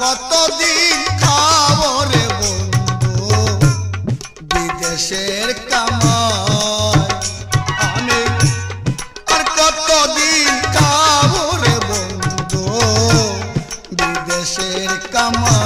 কতদিন খাব রে বন্ধু? বিদেশের কামাই আমি আর কতদিন খাব রে বন্ধু? বিদেশের কামাই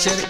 Shit.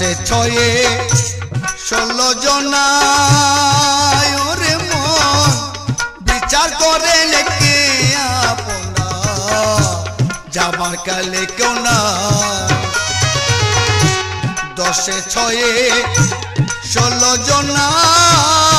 দশে ছয়ে ষোলো জনায় ওরে মন, বিচার করে লেখে আপনা যাবার কালে কেউ না দশে ছয়ে ষোলো জনায়